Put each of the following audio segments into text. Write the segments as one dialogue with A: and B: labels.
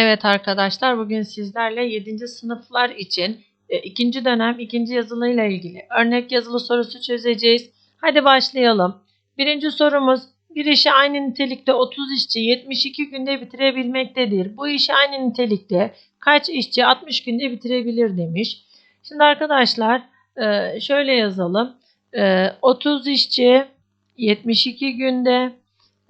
A: Evet arkadaşlar bugün sizlerle 7. sınıflar için e, ikinci dönem ikinci yazılıyla ilgili örnek yazılı sorusu çözeceğiz. Hadi başlayalım. Birinci sorumuz bir işi aynı nitelikte 30 işçi 72 günde bitirebilmektedir. Bu işi aynı nitelikte kaç işçi 60 günde bitirebilir demiş. Şimdi arkadaşlar e, şöyle yazalım. E, 30 işçi 72 günde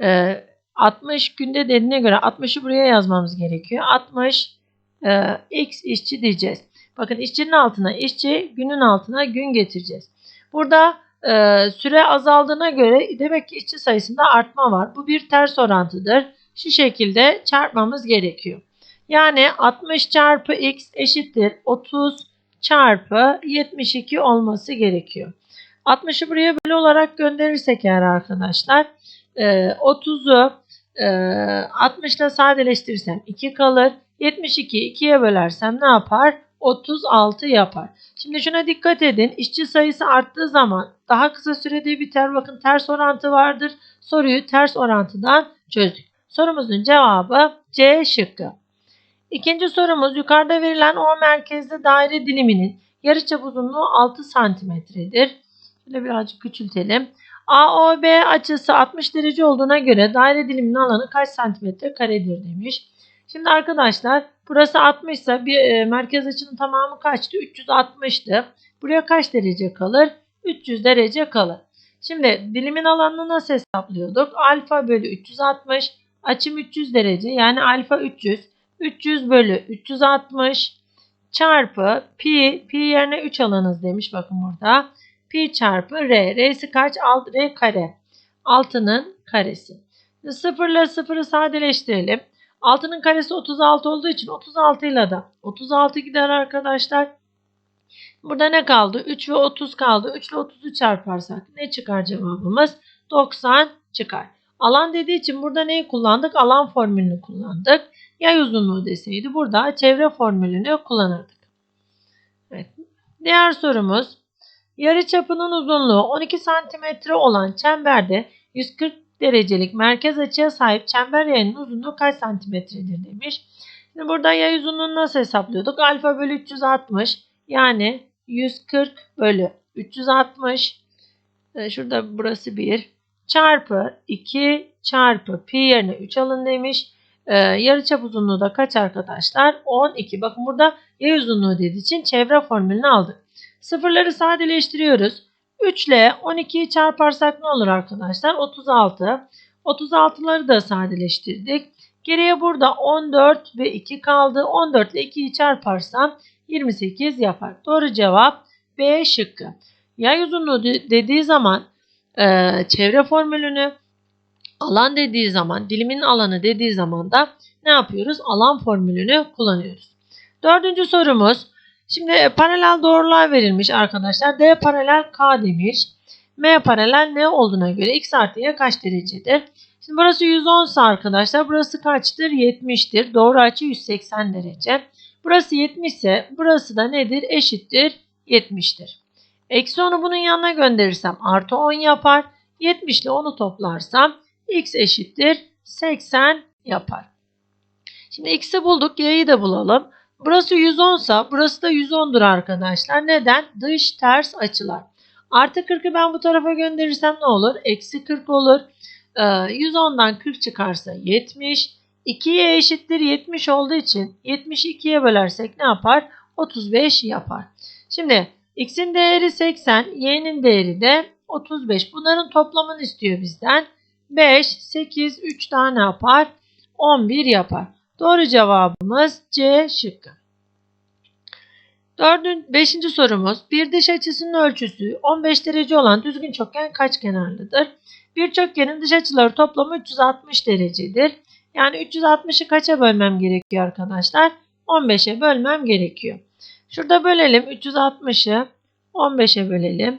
A: e, 60 günde dediğine göre 60'ı buraya yazmamız gerekiyor. 60 e, x işçi diyeceğiz. Bakın işçinin altına işçi, günün altına gün getireceğiz. Burada e, süre azaldığına göre demek ki işçi sayısında artma var. Bu bir ters orantıdır. Şu şekilde çarpmamız gerekiyor. Yani 60 çarpı x eşittir 30 çarpı 72 olması gerekiyor. 60'ı buraya bölü olarak gönderirsek eğer arkadaşlar 30'u 60 ile sadeleştirirsem 2 kalır. 72 2'ye bölersem ne yapar? 36 yapar. Şimdi şuna dikkat edin. İşçi sayısı arttığı zaman daha kısa sürede biter. Bakın ters orantı vardır. Soruyu ters orantıdan çözdük. Sorumuzun cevabı C şıkkı. İkinci sorumuz yukarıda verilen O merkezli daire diliminin yarıçap uzunluğu 6 santimetredir. Şöyle birazcık küçültelim. AOB açısı 60 derece olduğuna göre daire diliminin alanı kaç santimetre karedir demiş. Şimdi arkadaşlar burası 60 ise bir e, merkez açının tamamı kaçtı? 360'tı. Buraya kaç derece kalır? 300 derece kalır. Şimdi dilimin alanını nasıl hesaplıyorduk? Alfa bölü 360 açım 300 derece yani alfa 300 300 bölü 360 çarpı pi pi yerine 3 alınız demiş bakın burada pi çarpı r. R'si kaç? Alt, r kare. 6'nın karesi. 0 ile 0'ı sadeleştirelim. 6'nın karesi 36 olduğu için 36 ile de 36 gider arkadaşlar. Burada ne kaldı? 3 ve 30 kaldı. 3 ile 30'u çarparsak ne çıkar cevabımız? 90 çıkar. Alan dediği için burada neyi kullandık? Alan formülünü kullandık. Yay uzunluğu deseydi burada çevre formülünü kullanırdık. Evet. Diğer sorumuz Yarıçapının uzunluğu 12 cm olan çemberde 140 derecelik merkez açıya sahip çember yayının uzunluğu kaç santimetredir demiş. Şimdi burada yay uzunluğunu nasıl hesaplıyorduk? Alfa bölü 360 yani 140 bölü 360 ee, şurada burası 1 çarpı 2 çarpı pi yerine 3 alın demiş. Ee, yarıçap uzunluğu da kaç arkadaşlar? 12. Bakın burada yay uzunluğu dediği için çevre formülünü aldık. Sıfırları sadeleştiriyoruz. 3 ile 12'yi çarparsak ne olur arkadaşlar? 36. 36'ları da sadeleştirdik. Geriye burada 14 ve 2 kaldı. 14 ile 2'yi çarparsam 28 yapar. Doğru cevap B şıkkı. Yay uzunluğu dediği zaman e, çevre formülünü alan dediği zaman dilimin alanı dediği zaman da ne yapıyoruz? Alan formülünü kullanıyoruz. Dördüncü sorumuz Şimdi e, paralel doğrular verilmiş arkadaşlar. D paralel K demiş. M paralel ne olduğuna göre x artı y kaç derecedir? Şimdi burası 110 ise arkadaşlar burası kaçtır? 70'tir. Doğru açı 180 derece. Burası 70 ise burası da nedir? Eşittir 70'tir. Eksi 10'u bunun yanına gönderirsem artı 10 yapar. 70 ile 10'u toplarsam x eşittir 80 yapar. Şimdi x'i bulduk. Y'yi de bulalım. Burası 110 sa burası da 110'dur arkadaşlar. Neden? Dış ters açılar. Artı 40'ı ben bu tarafa gönderirsem ne olur? Eksi 40 olur. Ee, 110'dan 40 çıkarsa 70. 2'ye eşittir 70 olduğu için 72'ye bölersek ne yapar? 35 yapar. Şimdi x'in değeri 80, y'nin değeri de 35. Bunların toplamını istiyor bizden. 5, 8, 3 tane yapar? 11 yapar. Doğru cevabımız C şıkkı. Dördün, beşinci sorumuz. Bir dış açısının ölçüsü 15 derece olan düzgün çokgen kaç kenarlıdır? Bir çokgenin dış açıları toplamı 360 derecedir. Yani 360'ı kaça bölmem gerekiyor arkadaşlar? 15'e bölmem gerekiyor. Şurada bölelim. 360'ı 15'e bölelim.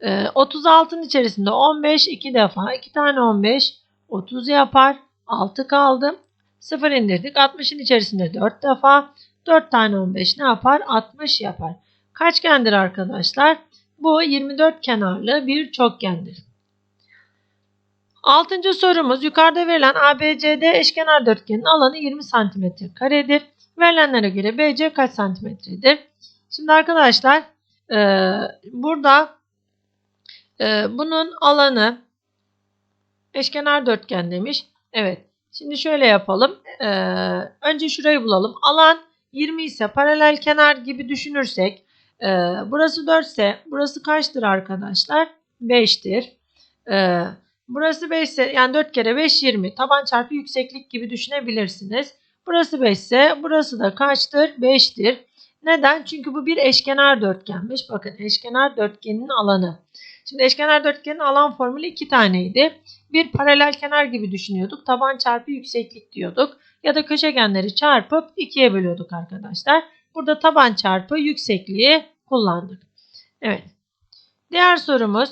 A: Ee, 36'ın içerisinde 15 2 defa. 2 tane 15 30 yapar. 6 kaldı. 0 indirdik. 60'ın içerisinde 4 defa. 4 tane 15 ne yapar? 60 yapar. Kaçgendir arkadaşlar? Bu 24 kenarlı bir çokgendir. Altıncı sorumuz yukarıda verilen ABCD eşkenar dörtgenin alanı 20 cm karedir. Verilenlere göre BC kaç santimetredir? Şimdi arkadaşlar e, burada e, bunun alanı eşkenar dörtgen demiş. Evet. Şimdi şöyle yapalım. E, önce şurayı bulalım. Alan 20 ise paralel kenar gibi düşünürsek e, burası 4 ise burası kaçtır arkadaşlar? 5'tir. E, burası 5 ise yani 4 kere 5 20. Taban çarpı yükseklik gibi düşünebilirsiniz. Burası 5 ise burası da kaçtır? 5'tir. Neden? Çünkü bu bir eşkenar dörtgenmiş. Bakın eşkenar dörtgenin alanı. Şimdi eşkenar dörtgenin alan formülü iki taneydi. Bir paralel kenar gibi düşünüyorduk. Taban çarpı yükseklik diyorduk. Ya da köşegenleri çarpıp ikiye bölüyorduk arkadaşlar. Burada taban çarpı yüksekliği kullandık. Evet. Diğer sorumuz.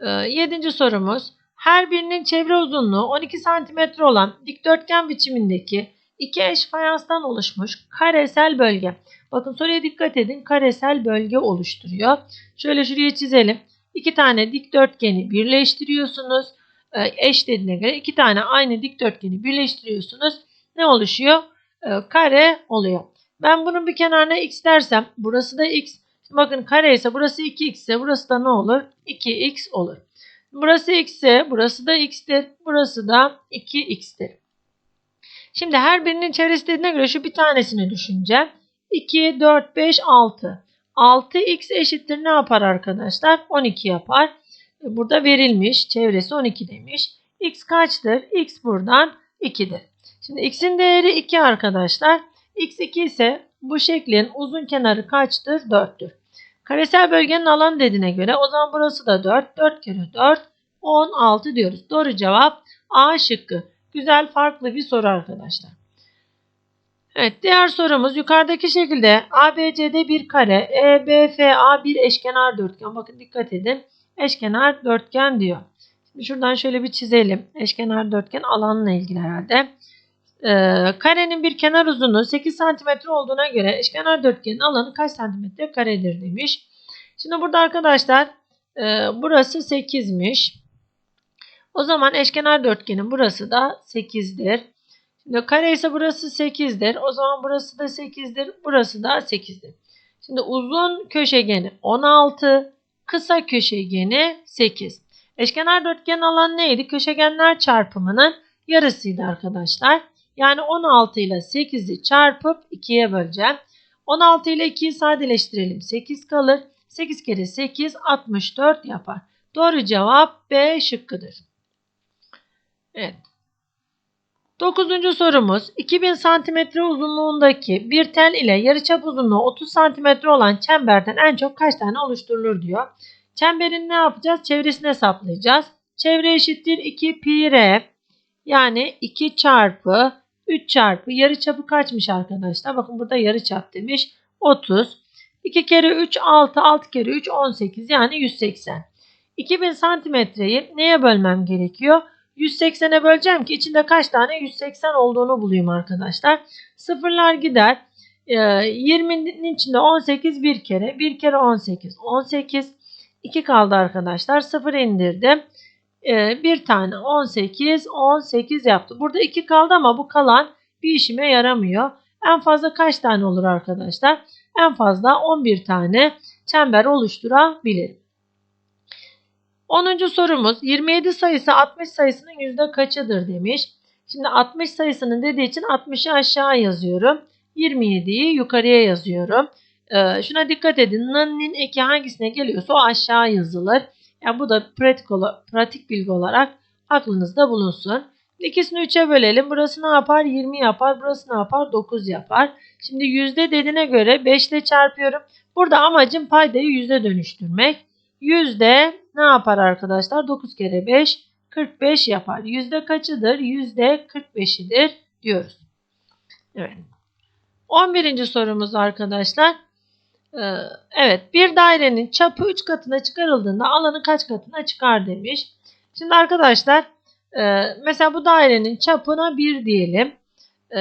A: e, Yedinci sorumuz. Her birinin çevre uzunluğu 12 cm olan dikdörtgen biçimindeki iki eş fayanstan oluşmuş karesel bölge. Bakın soruya dikkat edin. Karesel bölge oluşturuyor. Şöyle şuraya çizelim. İki tane dikdörtgeni birleştiriyorsunuz. Ee, eş dediğine göre iki tane aynı dikdörtgeni birleştiriyorsunuz. Ne oluşuyor? Ee, kare oluyor. Ben bunun bir kenarına x dersem burası da x. Bakın kare ise burası 2x ise burası da ne olur? 2x olur. Burası x ise burası da x'tir. Burası da 2x'tir. Şimdi her birinin çevresi dediğine göre şu bir tanesini düşüneceğim. 2, 4, 5, 6. 6x eşittir ne yapar arkadaşlar? 12 yapar. Burada verilmiş. Çevresi 12 demiş. x kaçtır? x buradan 2'dir. Şimdi x'in değeri 2 arkadaşlar. x 2 ise bu şeklin uzun kenarı kaçtır? 4'tür. Karesel bölgenin alanı dediğine göre o zaman burası da 4. 4 kere 4 16 diyoruz. Doğru cevap A şıkkı. Güzel farklı bir soru arkadaşlar. Evet diğer sorumuz yukarıdaki şekilde ABCD bir kare, EBFA bir eşkenar dörtgen. Bakın dikkat edin. Eşkenar dörtgen diyor. Şimdi şuradan şöyle bir çizelim. Eşkenar dörtgen alanla ilgili herhalde. Ee, karenin bir kenar uzunluğu 8 cm olduğuna göre eşkenar dörtgenin alanı kaç santimetre karedir demiş. Şimdi burada arkadaşlar e, burası 8'miş. O zaman eşkenar dörtgenin burası da 8'dir. Şimdi kare ise burası 8'dir. O zaman burası da 8'dir. Burası da 8'dir. Şimdi uzun köşegeni 16, kısa köşegeni 8. Eşkenar dörtgen alan neydi? Köşegenler çarpımının yarısıydı arkadaşlar. Yani 16 ile 8'i çarpıp 2'ye böleceğim. 16 ile 2'yi sadeleştirelim. 8 kalır. 8 kere 8 64 yapar. Doğru cevap B şıkkıdır. Evet. Dokuzuncu sorumuz 2000 cm uzunluğundaki bir tel ile yarıçap uzunluğu 30 cm olan çemberden en çok kaç tane oluşturulur diyor. Çemberin ne yapacağız? Çevresini hesaplayacağız. Çevre eşittir 2 pi r yani 2 çarpı 3 çarpı yarıçapı kaçmış arkadaşlar? Bakın burada yarıçap demiş. 30. 2 kere 3 6 6 kere 3 18 yani 180. 2000 santimetreyi neye bölmem gerekiyor? 180'e böleceğim ki içinde kaç tane 180 olduğunu bulayım arkadaşlar. Sıfırlar gider. Ee, 20'nin içinde 18 bir kere. Bir kere 18. 18. 2 kaldı arkadaşlar. 0 indirdim. Ee, bir tane 18. 18 yaptı. Burada 2 kaldı ama bu kalan bir işime yaramıyor. En fazla kaç tane olur arkadaşlar? En fazla 11 tane çember oluşturabilirim. 10. sorumuz 27 sayısı 60 sayısının yüzde kaçıdır demiş. Şimdi 60 sayısının dediği için 60'ı aşağı yazıyorum. 27'yi yukarıya yazıyorum. Ee, şuna dikkat edin. N'nin eki hangisine geliyorsa o aşağı yazılır. Yani bu da pratik, pratik bilgi olarak aklınızda bulunsun. İkisini 3'e bölelim. Burası ne yapar? 20 yapar. Burası ne yapar? 9 yapar. Şimdi yüzde dediğine göre 5 ile çarpıyorum. Burada amacım paydayı yüzde dönüştürmek. Yüzde ne yapar arkadaşlar? 9 kere 5 45 yapar. Yüzde kaçıdır? Yüzde 45'idir diyoruz. Evet. 11. sorumuz arkadaşlar. Ee, evet bir dairenin çapı 3 katına çıkarıldığında alanı kaç katına çıkar demiş. Şimdi arkadaşlar e, mesela bu dairenin çapına 1 diyelim. E,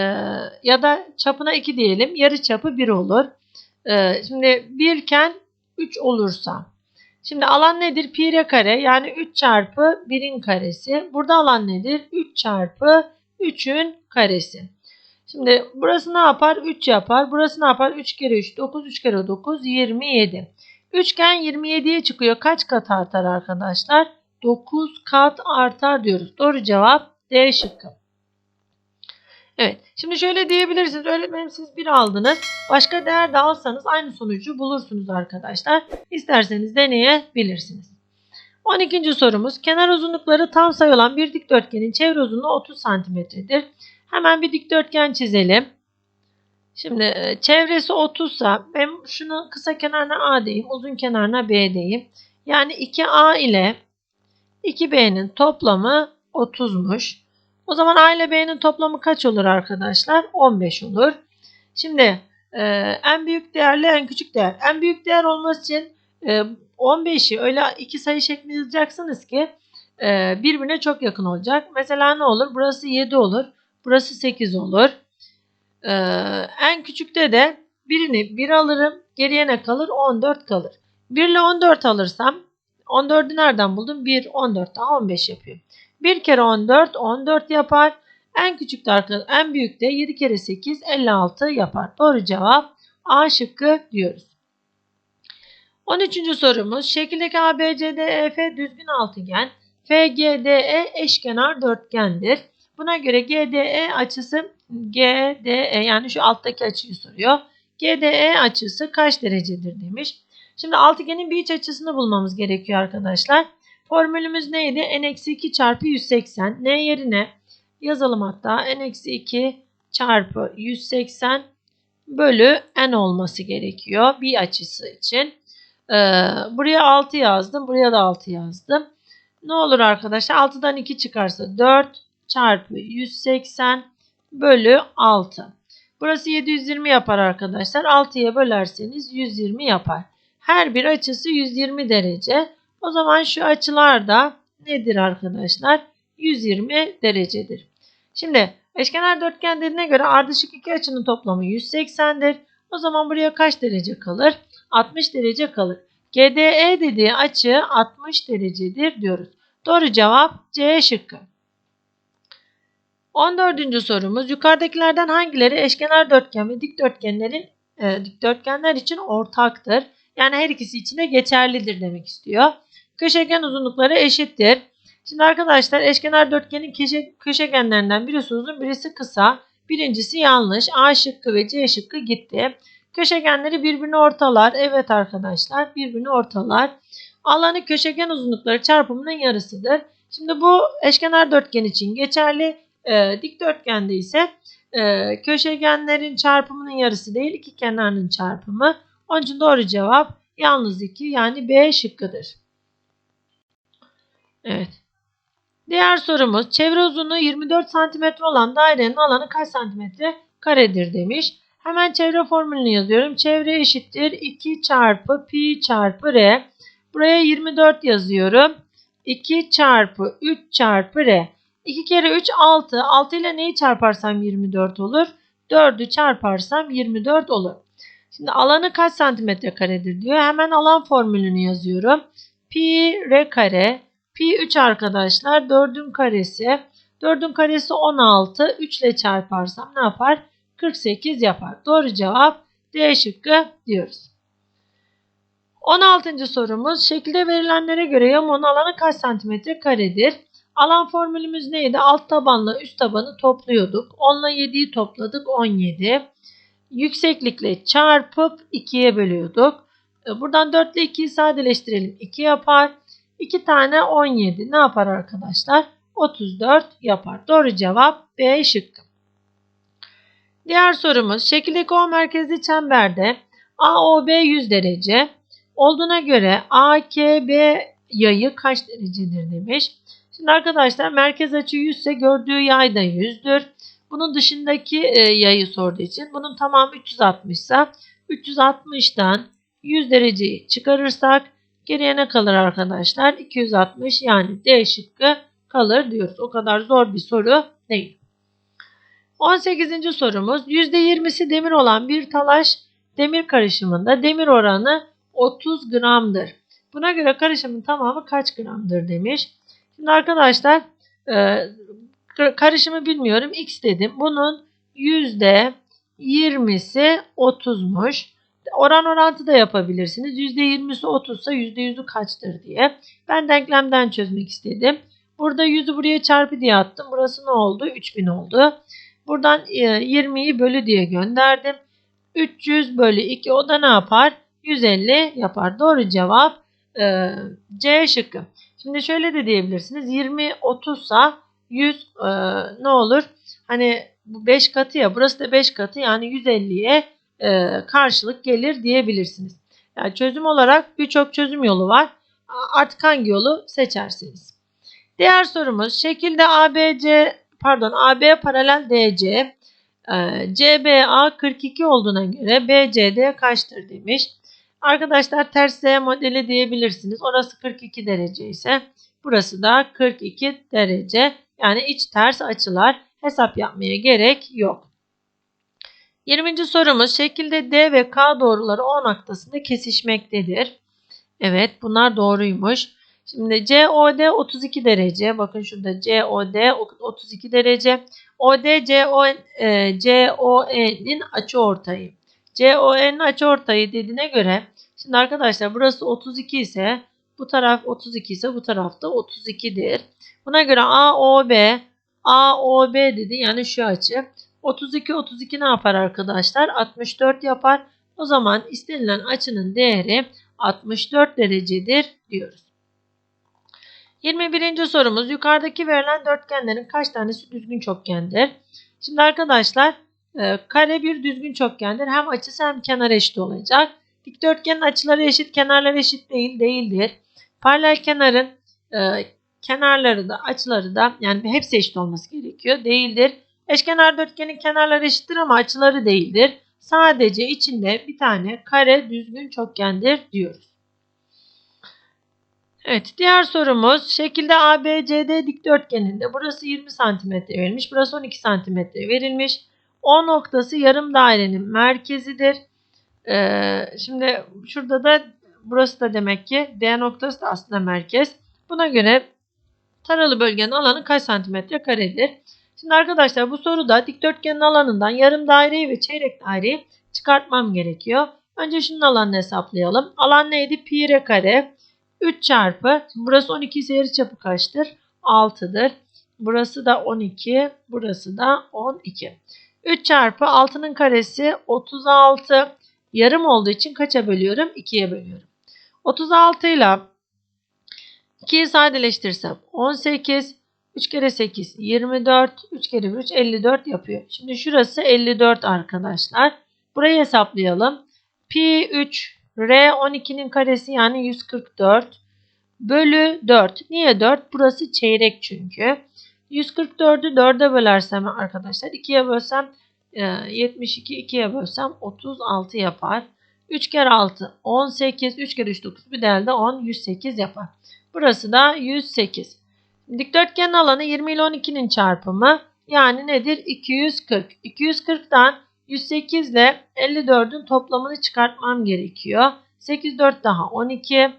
A: ya da çapına 2 diyelim. Yarı çapı 1 olur. E, şimdi 1 iken 3 olursa Şimdi alan nedir? Pi r kare yani 3 çarpı 1'in karesi. Burada alan nedir? 3 çarpı 3'ün karesi. Şimdi burası ne yapar? 3 yapar. Burası ne yapar? 3 kere 3 9 3 kere 9 27. Üçgen 27'ye çıkıyor. Kaç kat artar arkadaşlar? 9 kat artar diyoruz. Doğru cevap D şıkkı. Evet. Şimdi şöyle diyebilirsiniz. Öğretmenim siz bir aldınız. Başka değer de alsanız aynı sonucu bulursunuz arkadaşlar. İsterseniz deneyebilirsiniz. 12. sorumuz. Kenar uzunlukları tam sayı olan bir dikdörtgenin çevre uzunluğu 30 cm'dir. Hemen bir dikdörtgen çizelim. Şimdi e, çevresi 30 sa ben şunu kısa kenarına A diyeyim, uzun kenarına B diyeyim. Yani 2A ile 2B'nin toplamı 30'muş. O zaman A ile B'nin toplamı kaç olur arkadaşlar? 15 olur. Şimdi e, en büyük değerle en küçük değer. En büyük değer olması için e, 15'i öyle iki sayı şeklinde yazacaksınız ki e, birbirine çok yakın olacak. Mesela ne olur? Burası 7 olur. Burası 8 olur. E, en küçükte de birini 1 alırım. Geriye ne kalır? 14 kalır. 1 ile 14 alırsam 14'ü nereden buldum? 1, 14 daha 15 yapıyor. 1 kere 14 14 yapar. En küçük de arkadaşlar en büyük de 7 kere 8 56 yapar. Doğru cevap A şıkkı diyoruz. 13. sorumuz şekildeki ABCDEF düzgün altıgen FGDE eşkenar dörtgendir. Buna göre GDE açısı GDE yani şu alttaki açıyı soruyor. GDE açısı kaç derecedir demiş. Şimdi altıgenin bir iç açısını bulmamız gerekiyor arkadaşlar. Formülümüz neydi? n-2 çarpı 180. N yerine yazalım hatta. n-2 çarpı 180 bölü n olması gerekiyor bir açısı için. Ee, buraya 6 yazdım. Buraya da 6 yazdım. Ne olur arkadaşlar? 6'dan 2 çıkarsa 4 çarpı 180 bölü 6. Burası 720 yapar arkadaşlar. 6'ya bölerseniz 120 yapar. Her bir açısı 120 derece. O zaman şu açılar da nedir arkadaşlar? 120 derecedir. Şimdi eşkenar dörtgen dediğine göre ardışık iki açının toplamı 180'dir. O zaman buraya kaç derece kalır? 60 derece kalır. GDE dediği açı 60 derecedir diyoruz. Doğru cevap C şıkkı. 14. sorumuz yukarıdakilerden hangileri eşkenar dörtgen ve dikdörtgenlerin e, dikdörtgenler için ortaktır? Yani her ikisi için de geçerlidir demek istiyor. Köşegen uzunlukları eşittir. Şimdi arkadaşlar eşkenar dörtgenin köşe, köşegenlerinden birisi uzun birisi kısa. Birincisi yanlış. A şıkkı ve C şıkkı gitti. Köşegenleri birbirini ortalar. Evet arkadaşlar birbirini ortalar. Alanı köşegen uzunlukları çarpımının yarısıdır. Şimdi bu eşkenar dörtgen için geçerli. E, dikdörtgende ise e, köşegenlerin çarpımının yarısı değil iki kenarının çarpımı. Onun için doğru cevap yalnız 2 yani B şıkkıdır. Evet. Diğer sorumuz çevre uzunluğu 24 cm olan dairenin alanı kaç santimetre karedir demiş. Hemen çevre formülünü yazıyorum. Çevre eşittir 2 çarpı pi çarpı r. Buraya 24 yazıyorum. 2 çarpı 3 çarpı r. 2 kere 3 6. 6 ile neyi çarparsam 24 olur? 4'ü çarparsam 24 olur. Şimdi alanı kaç santimetre karedir diyor. Hemen alan formülünü yazıyorum. Pi r kare. Pi 3 arkadaşlar. 4'ün karesi. 4'ün karesi 16. 3 ile çarparsam ne yapar? 48 yapar. Doğru cevap D şıkkı diyoruz. 16. sorumuz. Şekilde verilenlere göre yamuğun alanı kaç santimetre karedir? Alan formülümüz neydi? Alt tabanla üst tabanı topluyorduk. 10 ile 7'yi topladık. 17. Yükseklikle çarpıp 2'ye bölüyorduk. E, buradan 4 ile 2'yi sadeleştirelim. 2 yapar. 2 tane 17 ne yapar arkadaşlar? 34 yapar. Doğru cevap B şıkkı. Diğer sorumuz şekildeki O merkezli çemberde AOB 100 derece olduğuna göre AKB yayı kaç derecedir demiş. Şimdi arkadaşlar merkez açı 100 ise gördüğü yay da 100'dür. Bunun dışındaki e, yayı sorduğu için bunun tamamı 360 ise 360'dan 100 dereceyi çıkarırsak geriye ne kalır arkadaşlar? 260 yani D şıkkı kalır diyoruz. O kadar zor bir soru değil. 18. sorumuz %20'si demir olan bir talaş demir karışımında demir oranı 30 gramdır. Buna göre karışımın tamamı kaç gramdır demiş. Şimdi arkadaşlar e, karışımı bilmiyorum. X dedim. Bunun yüzde 20'si 30'muş. Oran orantı da yapabilirsiniz. %20'si 30 ise %100'ü kaçtır diye. Ben denklemden çözmek istedim. Burada 100'ü buraya çarpı diye attım. Burası ne oldu? 3000 oldu. Buradan 20'yi e, bölü diye gönderdim. 300 bölü 2 o da ne yapar? 150 yapar. Doğru cevap e, C şıkkı. Şimdi şöyle de diyebilirsiniz. 20 30 sa 100 e, ne olur? Hani bu 5 katı ya burası da 5 katı yani 150'ye e, karşılık gelir diyebilirsiniz. Yani çözüm olarak birçok çözüm yolu var. Artık hangi yolu seçersiniz. Diğer sorumuz şekilde ABC pardon AB paralel DC e, CBA 42 olduğuna göre BCD kaçtır demiş. Arkadaşlar ters Z modeli diyebilirsiniz. Orası 42 derece ise burası da 42 derece. Yani iç ters açılar hesap yapmaya gerek yok. 20. sorumuz şekilde D ve K doğruları O noktasında kesişmektedir. Evet bunlar doğruymuş. Şimdi COD 32 derece. Bakın şurada COD 32 derece. OD CO, e, açı ortayı. COE'nin açı ortayı dediğine göre şimdi arkadaşlar burası 32 ise bu taraf 32 ise bu tarafta 32'dir. Buna göre AOB AOB dedi yani şu açı. 32 32 ne yapar arkadaşlar? 64 yapar. O zaman istenilen açının değeri 64 derecedir diyoruz. 21. sorumuz yukarıdaki verilen dörtgenlerin kaç tanesi düzgün çokgendir? Şimdi arkadaşlar e, kare bir düzgün çokgendir. Hem açısı hem kenar eşit olacak. Dikdörtgenin açıları eşit, kenarları eşit değil, değildir. Paralel kenarın e, kenarları da açıları da yani hepsi eşit olması gerekiyor. Değildir. Eşkenar dörtgenin kenarları eşittir ama açıları değildir. Sadece içinde bir tane kare düzgün çokgendir diyoruz. Evet diğer sorumuz şekilde ABCD dikdörtgeninde burası 20 cm verilmiş. Burası 12 cm verilmiş. O noktası yarım dairenin merkezidir. Ee, şimdi şurada da burası da demek ki D noktası da aslında merkez. Buna göre taralı bölgenin alanı kaç santimetre karedir? Şimdi arkadaşlar bu soruda dikdörtgenin alanından yarım daireyi ve çeyrek daireyi çıkartmam gerekiyor. Önce şunun alanını hesaplayalım. Alan neydi? Pi r kare. 3 çarpı. Burası 12 ise yarıçapı kaçtır? 6'dır. Burası da 12. Burası da 12. 3 çarpı 6'nın karesi 36. Yarım olduğu için kaça bölüyorum? 2'ye bölüyorum. 36 ile 2'yi sadeleştirirsem 18. 3 kere 8 24. 3 kere 3 54 yapıyor. Şimdi şurası 54 arkadaşlar. Burayı hesaplayalım. Pi 3 R 12'nin karesi yani 144 bölü 4. Niye 4? Burası çeyrek çünkü. 144'ü 4'e bölersem arkadaşlar 2'ye bölsem 72 e, 2'ye bölsem 36 yapar. 3 kere 6 18 3 kere 3 9 bir de elde 10 108 yapar. Burası da 108. Dikdörtgenin alanı 20 ile 12'nin çarpımı yani nedir? 240. 240'dan 108 ile 54'ün toplamını çıkartmam gerekiyor. 8 4 daha 12.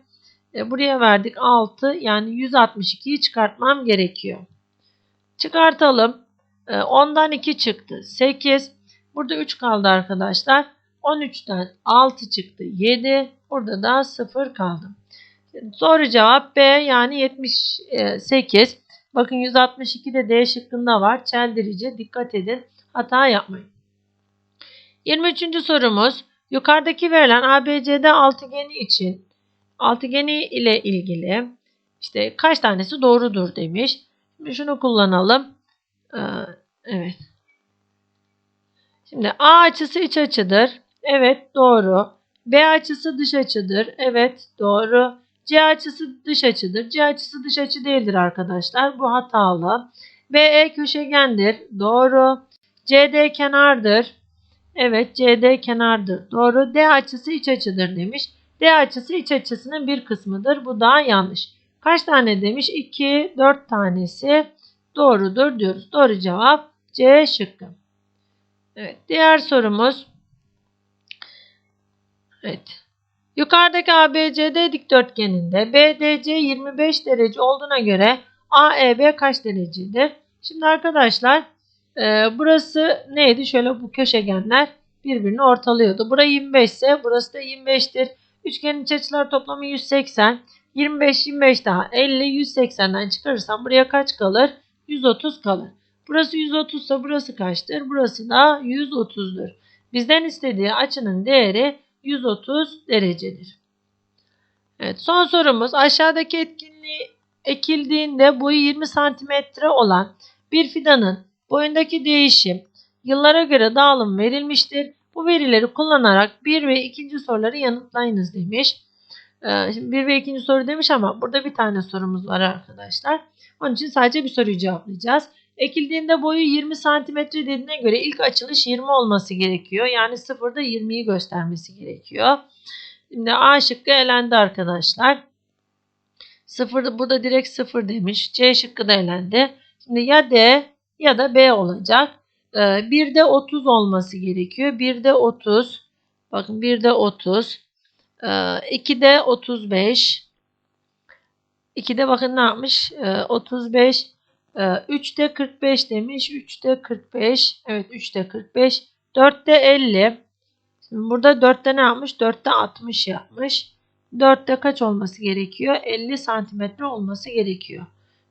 A: E, buraya verdik 6 yani 162'yi çıkartmam gerekiyor. Çıkartalım. E, 10'dan 2 çıktı 8. Burada 3 kaldı arkadaşlar. 13'ten 6 çıktı 7. Burada da 0 kaldı. Doğru cevap B yani 78. Bakın 162 de D şıkkında var. Çeldirici. Dikkat edin. Hata yapmayın. 23. sorumuz. Yukarıdaki verilen ABCD altıgeni için altıgeni ile ilgili işte kaç tanesi doğrudur demiş. Şimdi şunu kullanalım. Ee, evet. Şimdi A açısı iç açıdır. Evet doğru. B açısı dış açıdır. Evet doğru. C açısı dış açıdır. C açısı dış açı değildir arkadaşlar. Bu hatalı. BE köşegendir. Doğru. CD kenardır. Evet CD kenardır. Doğru. D açısı iç açıdır demiş. D açısı iç açısının bir kısmıdır. Bu da yanlış. Kaç tane demiş? 2, 4 tanesi doğrudur diyoruz. Doğru cevap C şıkkı. Evet. Diğer sorumuz. Evet. Yukarıdaki ABCD dikdörtgeninde BDC 25 derece olduğuna göre AEB kaç derecedir? Şimdi arkadaşlar e, burası neydi? Şöyle bu köşegenler birbirini ortalıyordu. Bura 25 ise burası da 25'tir. Üçgenin açılar toplamı 180. 25 25 daha 50 180'den çıkarırsam buraya kaç kalır? 130 kalır. Burası 130 ise burası kaçtır? Burası da 130'dur. Bizden istediği açının değeri 130 derecedir. Evet, son sorumuz aşağıdaki etkinliği ekildiğinde boyu 20 santimetre olan bir fidanın boyundaki değişim yıllara göre dağılım verilmiştir. Bu verileri kullanarak 1 ve 2. soruları yanıtlayınız demiş. Ee, şimdi 1 ve 2. soru demiş ama burada bir tane sorumuz var arkadaşlar. Onun için sadece bir soruyu cevaplayacağız. Ekildiğinde boyu 20 santimetre dediğine göre ilk açılış 20 olması gerekiyor. Yani sıfırda 20'yi göstermesi gerekiyor. Şimdi A şıkkı elendi arkadaşlar. Sıfır, burada direkt sıfır demiş. C şıkkı da elendi. Şimdi ya D ya da B olacak. Ee, bir de 30 olması gerekiyor. Bir de 30. Bakın bir de 30. Ee, 2 de 35. 2 de bakın ne yapmış? Ee, 35. Ee, 3 de 45 demiş. 3 de 45. Evet 3 de 45. 4 de 50. Şimdi burada 4'te ne yapmış? 4'te 60 yapmış. 4'te kaç olması gerekiyor? 50 santimetre olması gerekiyor.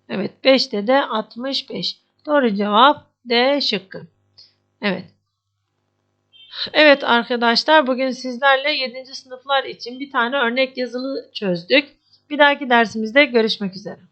A: Evet 5'te de 65. Doğru cevap D şıkkı. Evet. Evet arkadaşlar bugün sizlerle 7. sınıflar için bir tane örnek yazılı çözdük. Bir dahaki dersimizde görüşmek üzere.